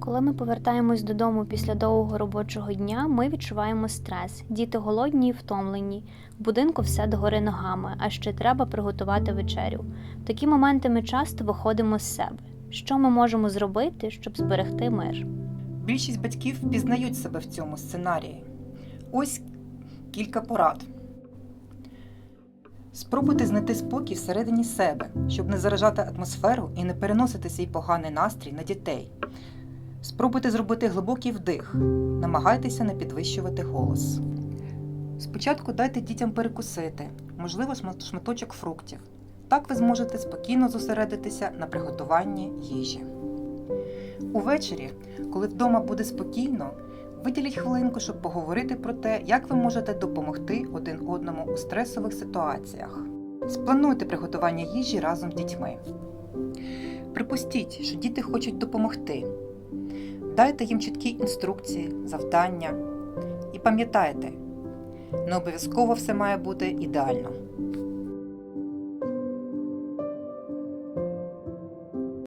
Коли ми повертаємось додому після довгого робочого дня, ми відчуваємо стрес. Діти голодні і втомлені. В будинку все догори ногами, а ще треба приготувати вечерю. В такі моменти ми часто виходимо з себе. Що ми можемо зробити, щоб зберегти мир? Більшість батьків впізнають себе в цьому сценарії. Ось кілька порад. Спробуйте знайти спокій всередині себе, щоб не заражати атмосферу і не переносити свій поганий настрій на дітей. Спробуйте зробити глибокий вдих, намагайтеся не підвищувати голос. Спочатку дайте дітям перекусити, можливо, шматочок фруктів. Так ви зможете спокійно зосередитися на приготуванні їжі. Увечері, коли вдома буде спокійно, виділіть хвилинку, щоб поговорити про те, як ви можете допомогти один одному у стресових ситуаціях. Сплануйте приготування їжі разом з дітьми. Припустіть, що діти хочуть допомогти. Дайте їм чіткі інструкції, завдання. І пам'ятайте, не обов'язково все має бути ідеально.